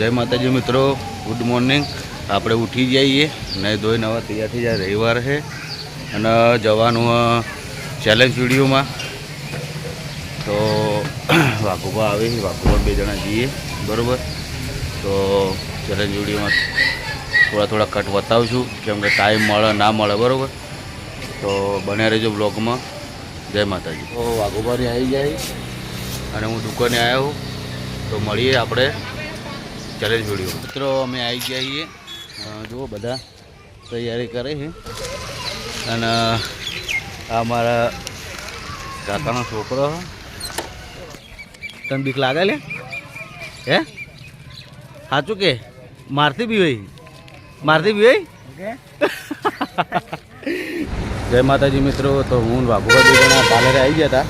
જય માતાજી મિત્રો ગુડ મોર્નિંગ આપણે ઉઠી જઈએ ને ધોઈ નવા તૈયાર થઈ જાય. રવિવાર છે અને જવાનું ચેલેન્જ વિડીયોમાં. તો વાઘુભા આવે છે. વાઘુબા બે જણા જઈએ બરાબર? તો ચેલેન્જ વિડીયોમાં થોડા થોડા કટ બતાવશું કેમ કે ટાઈમ મળે ના મળે બરાબર? તો બન્યા રહેજો બ્લોગમાં જય માતાજી. તો વાઘુભાની આવી જાય. અને હું દુકાને આવ્યો તો મળીએ આપણે. ચેલેન્જ વીડિયો મિત્રો અમે આવી ગયા છીએ. જુઓ બધા તૈયારી કરે છે. અને આ મારા કાકાનો છોકરો છે. તને બીક લાગે લે? હે? સાચું કે? મારતી બી હોય મારતી બી હોય જય માતાજી મિત્રો તો હું વાઘુબા જણા પાર્લરે આવી ગયા હતા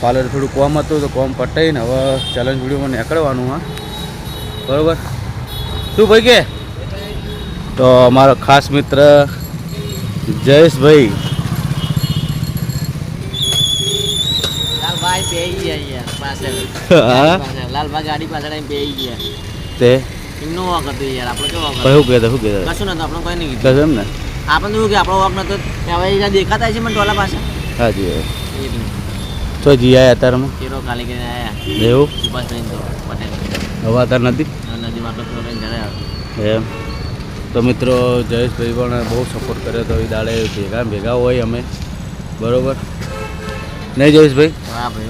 પાર્લર થોડું કોમ હતું તો કોમ પટાઈને હવે ચેલેન્જ વિડીયોમાં નીકળવાનું હા. બરોબર? શું ભાઈ કે? તો અમારો ખાસ મિત્ર જયેશભાઈ. દેખાતા છે મને ટોલા પાસે હા તો જી આયા અત્યારમાં એવું? સુભાષભાઈ તો પટેલ હવે અત્યારે નથી એમ. તો મિત્રો જયેશભાઈ પણ બહુ સપોર્ટ કર્યો તો એ દાડે ભેગા ભેગા હોય અમે. બરોબર? નહીં જયેશભાઈ? હા ભાઈ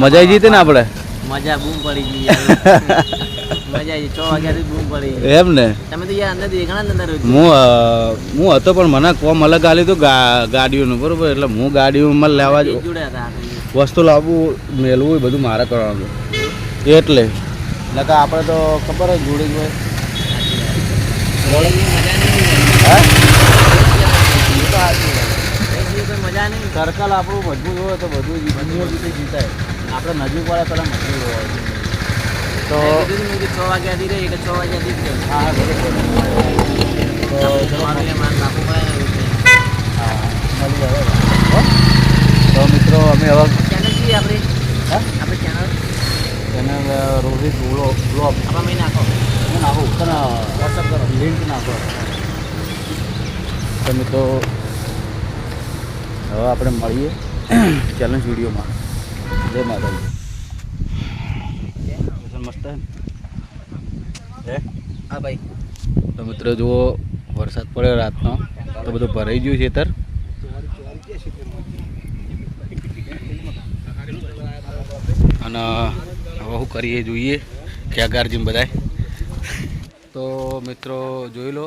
મજા આવી જતી ને આપણે? મજા બૂમ પડી ગઈ મજા આવી છ વાગ્યાથી બૂમ પડી એમ ને? તમે તો યાર અંદર દેખાણા જ હું હું હતો પણ મને કોમ અલગ આલી તો ગાડીઓનું બરોબર? એટલે હું ગાડીઓમાં લેવા જ હતા. વસ્તુ લાવવું મેળવું એ બધું મારે કરવાનું એટલે નકા આપણે તો ખબર જ જોડી હોય સર્કલ આપણું મજબૂત હોય તો બધું જીવનીય રીતે જીતાય આપણે નજીક વાળા પેલા મજબૂત હોય તો છ વાગ્યાથી રહી કે છ વાગ્યાથી. હા બરોબર. હા આવે તો મિત્રો અમે હવે ચેનલ કઈ આપણી હા આપણી channel channel Rohit blog blog આમાં મેં નાખો હું નાખું તને વોટ્સઅપ કરો લિંક નાખો તમે તો મિત્રો હવે આપણે મળીએ ચેલેન્જ વિડીયોમાં. જય માતાજી. મસ્ત હે? હા ભાઈ. તો મિત્રો જુઓ વરસાદ પડ્યો રાતનો. તો બધું ભરાઈ ગયું છે તર અને શું કરીએ, જોઈએ ખેગારજી બધાય. તો મિત્રો, જોઈ લો.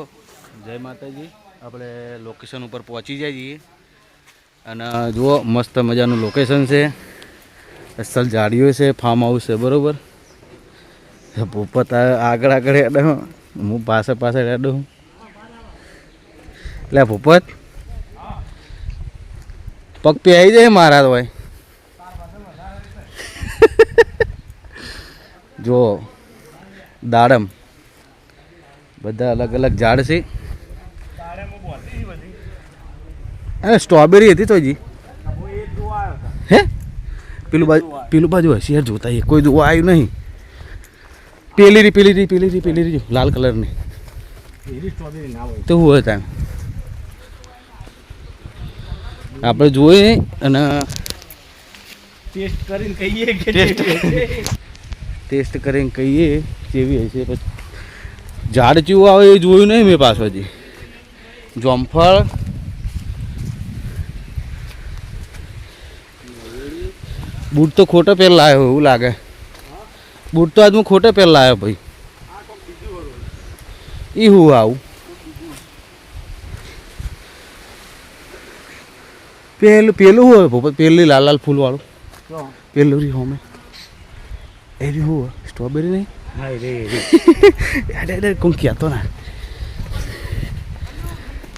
જય માતાજી. આપણે લોકેશન ઉપર પહોંચી જાય છીએ. અને જુઓ, મસ્ત મજાનું લોકેશન છે. અસલ ઝાડીઓ છે ફાર્મ હાઉસ છે, બરાબર? પોપત આગળ આગળ હેડે હું. પાસે પાસે હેડો એટલે પોપત પગ પે આવી જાય મારા તો ભાઈ જો દાડમ. બધા અલગ અલગ ઝાડ છે. અરે સ્ટ્રોબેરી હતી તો હજી હે? પેલું બાજુ પેલું બાજુ હશે જોતા એ કોઈ જોવા આવ્યું નહીં. પેલી રી પેલી રી પેલી રી પેલી રી લાલ કલરની. તો હું હોય ત્યાં આપણે જોઈએ અને ટેસ્ટ કરીને કહીએ કે ટેસ્ટ કરીને કહીએ કેવી હશે. પછી ઝાડ ચેવું આવે એ જોયું નહીં મેં પાછળથી જોમફળ. બૂટ તો ખોટો પહેલા આવ્યો એવું લાગે. બૂટ તો આજ હું ખોટે પહેલા આવ્યો ભાઈ. એ હું આવું. પેલું પેલું હોય પેલી લાલ લાલ ફૂલવાળું. પહેલું પેલું રી હોમે એ રી હું સ્ટ્રોબેરી નહીં અરે ada કોણ કહેતો na.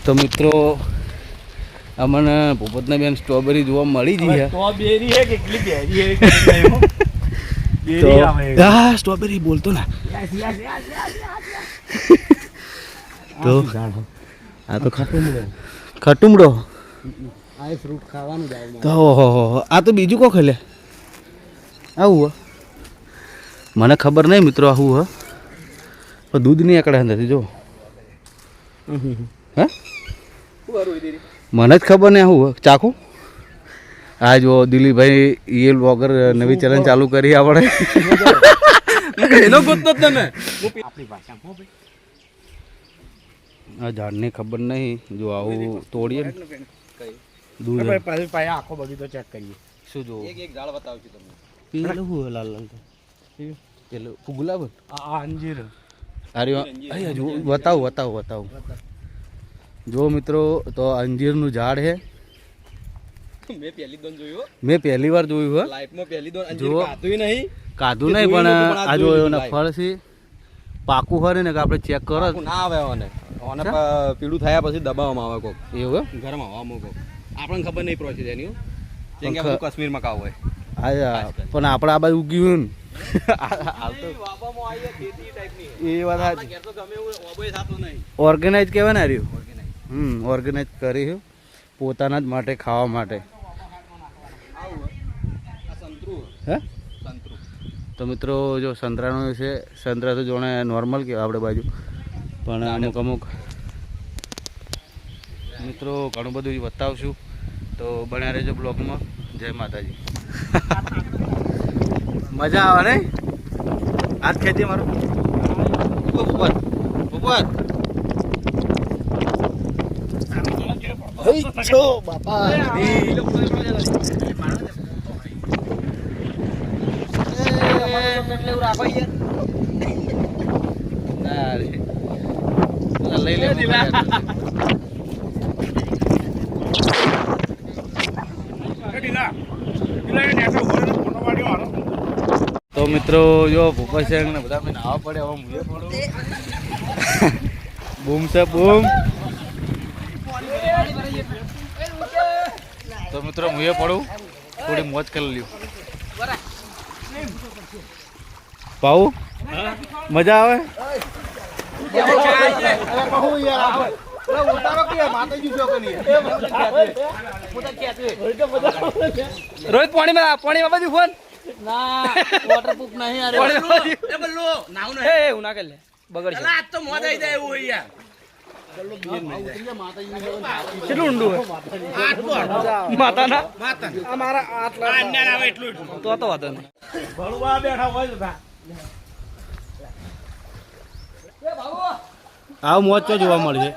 તો મિત્રો અમને ભૂપતના બેન સ્ટ્રોબેરી જોવા મળી છે. સ્ટ્રોબેરી હે કે કેટલી બેરી હે તો હા સ્ટ્રોબેરી બોલતો ના. તો આ તો ખટુમડો ખટુમડો આ ફ્રૂટ ખાવાનું તો. આ તો બીજું કો ખેલે આવું મને ખબર નહીં મિત્રો આવું હ. પણ દૂધ નહીં એકડે અંદરથી જો. હે? મને જ ખબર નહીં હું. ચાખું? આ જો દિલીપભાઈ એ વગર નવી ચેલેન્જ ચાલુ કરી આપણે એનો ગોતતો તને આપણી હો ભાઈ આ ઝાડને ખબર નહીં જો આવું તોડીએ ને. દૂધ આખો બગીચો ચેક કરીએ. શું જોવું? એક એક ઝાડ બતાવું છું તમને. પેલું લાલ લાલ પેલું ગુલાબ આ અંજીર અરે અહીંયા જો બતાવું બતાવું બતાવું જો મિત્રો તો અંજીરનું ઝાડ છે મેં પહેલી દોન જોયું મેં પહેલી વાર જોયું હે. લાઈફમાં પહેલી દોન. જુઓ. ખાતું નહીં. કાધું નહીં પણ આ જો જોયું ફળ છે. પાકું હરે ને કે આપણે ચેક કરો. ના આવે ઓને. ઓને પીળું થયા પછી દબાવવામાં આવે કોક. એવું ગરમ હવામાં કોક. આપણને ખબર નહીં પ્રોસેસ એની હો. જેમ કે કાશ્મીરમાં કાવ હોય. આ પણ આપણે આ બાજુ ઉગ્યું ને. એ વાત ઓર્ગેનાઇઝ કહેવાય ને રહ્યું? હમ ઓર્ગેનાઇઝ કરી પોતાના જ માટે ખાવા માટે. હે. તો મિત્રો જો સંતરાનું છે સંતરા તો જોણે નોર્મલ કહેવાય આપણે બાજુ. પણ અમુક અમુક મિત્રો ઘણું બધું બતાવશું તો બન્યા રહેજો બ્લોગમાં જય માતાજી. મજા આવે ને આજ ખેતી મારું ના રે લઈ લે મિત્રો, જો ભૂપા છે ને બધા મેં નાવા પડે હવે મુજે પડું. બૂમ છે, બૂમ. તો મિત્રો મુએ પડું. થોડી મોજ કરી લ્યો. પાઉ મજા આવે? રોહિત, પાણીમાં પાણીમાં બાજુ ફોન. ના વોટરપ્રૂફ નહીં અરે હે હું ના કરી લે. બગડ કેટલું ઊંડું માતાના? આ મારા આટલા તો તો વાંધો નહીં. આવ મોજ તો જોવા મળશે.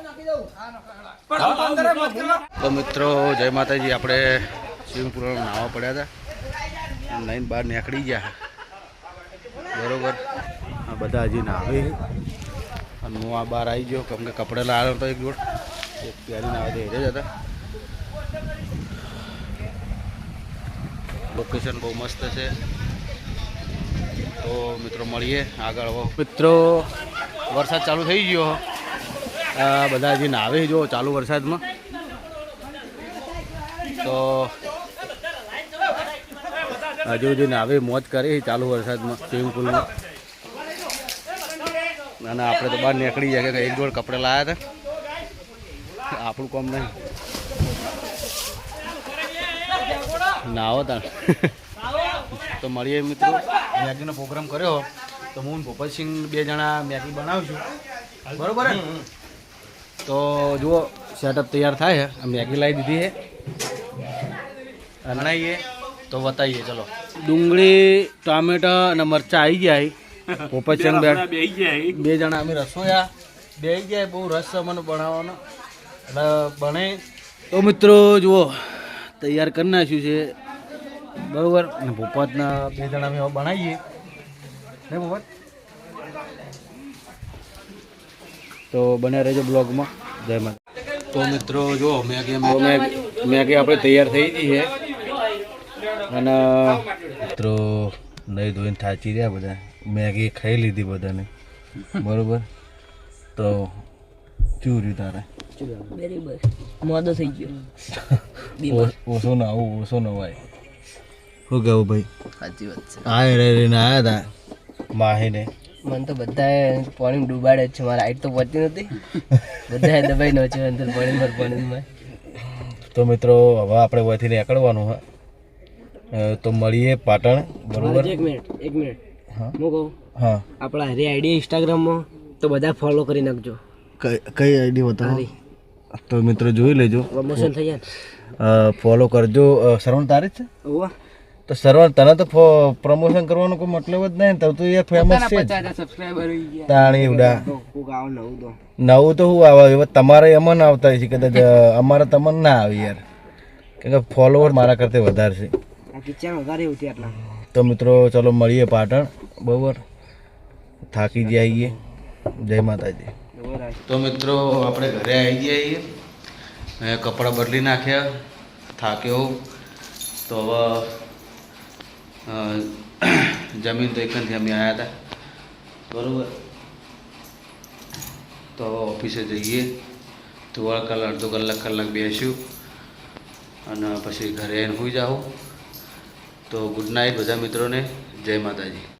તો મિત્રો જય માતાજી. આપણે સ્વિમિંગ પુલમાં નાવા પડ્યા હતા. નાઈને બહાર નીકળી ગયા. બરોબર. આ બધા હજી નાવે. અને હું આ બહાર આવી ગયો. કેમ કે કપડે લાવ્યો હતો એક જોડ. એક પહેરીને આવે દે જ હતા લોકેશન બહુ મસ્ત છે. તો મિત્રો મળીએ આગળ મિત્રો, વરસાદ ચાલુ થઈ ગયો. બધા હજી નાવે જો ચાલુ વરસાદમાં. તો હજુ હજી આવી મોજ કરે ચાલુ વરસાદમાં સ્વિમિંગ પુલમાં. અને આપણે તો બહાર નીકળી જાય કે એક જોડ કપડે લાવ્યા હતા. આપણું કોમ નહીં. નાવો તાણ. તો મળીએ મિત્રો. મેગીનો પ્રોગ્રામ કર્યો તો હું ભોપતસિંહ બે જણા મેગી બનાવું બરોબર બરાબર તો જુઓ સેટઅપ તૈયાર થાય છે મેગી લાવી દીધી છે બનાવીએ. તો બતાવીએ ચલો. ડુંગળી ટામેટા અને મરચાં આવી જાય પોપતચંદ બે બે જણા અમે રસોયા. બે જાય બહુ રસ છે મને બનાવવાનો. એટલે બને. તો મિત્રો જુઓ તૈયાર કરી નાખ્યું છે. બરોબર? અને ભોપતના બે જણા અમે હવે બનાવીએ. ને ભોપત તો બને રહેજો બ્લોગમાં. જય માતા તો મિત્રો જો મેગી મેં મેગી આપણે તૈયાર થઈ ગઈ છે. અને મિત્રો નહીં ધોઈને થાચી રહ્યા બધા. મેગી ખાઈ લીધી બધાને. બરોબર? તો ચૂર્યું રહ્યું તારે? મોદો થઈ ગયો. ઓછો ના આવું ઓછો ન હોય શું કહેવું ભાઈ? સાચી વાત છે. આ રે રહીને આવ્યા હતા માહીને. મને તો બધાએ પાણી ડૂબાડે જ છે. મારા હાઈટ તો પહોંચી નથી. બધાએ દબાઈ નો છે અંદર પાણીમાં પાણીમાં. તો મિત્રો હવે આપણે વહીથી નીકળવાનું હા. તો મળીએ પાટણ બરોબર? એક મિનિટ એક મિનિટ. હા. હું કહું? હા. આપણા હરી આઈડી ઇન્સ્ટાગ્રામમાં તો બધા ફોલો કરી નાખજો. કઈ કઈ આઈડી બતાવો? તો મિત્રો જોઈ લેજો. પ્રમોશન થઈ જાય ફોલો કરજો. શ્રવણ તારે જ છે? ઓવા તો સર્વર તને તો પ્રમોશન કરવાનો કોઈ મતલબ જ નહીં તો તું એ ફેમસ છે. તાણી ઉડા. નવું તો હું આવે હવે તમારે અમન આવતા છે કદાચ અમારે તમને ના આવે યાર. કેમ કે ફોલોવર મારા કરતા વધારે છે. કિચન એવું છે આટલા. તો મિત્રો ચલો મળીએ પાટણ. બરોબર? થાકી જઈએ જય માતાજી. તો મિત્રો આપણે ઘરે આવી ગયા છીએ મેં કપડાં બદલી નાખ્યા. થાક્યો. તો હવે જમીન તો એકનથી અમે આવ્યા હતા. બરાબર? તો હવે ઓફિસે જઈએ. થોડા કલાક અડધો કલાક કલાક બેસ્યું અને પછી ઘરે આવીને સુઈ જાઉં તો ગુડ નાઇટ બધા મિત્રોને. જય માતાજી.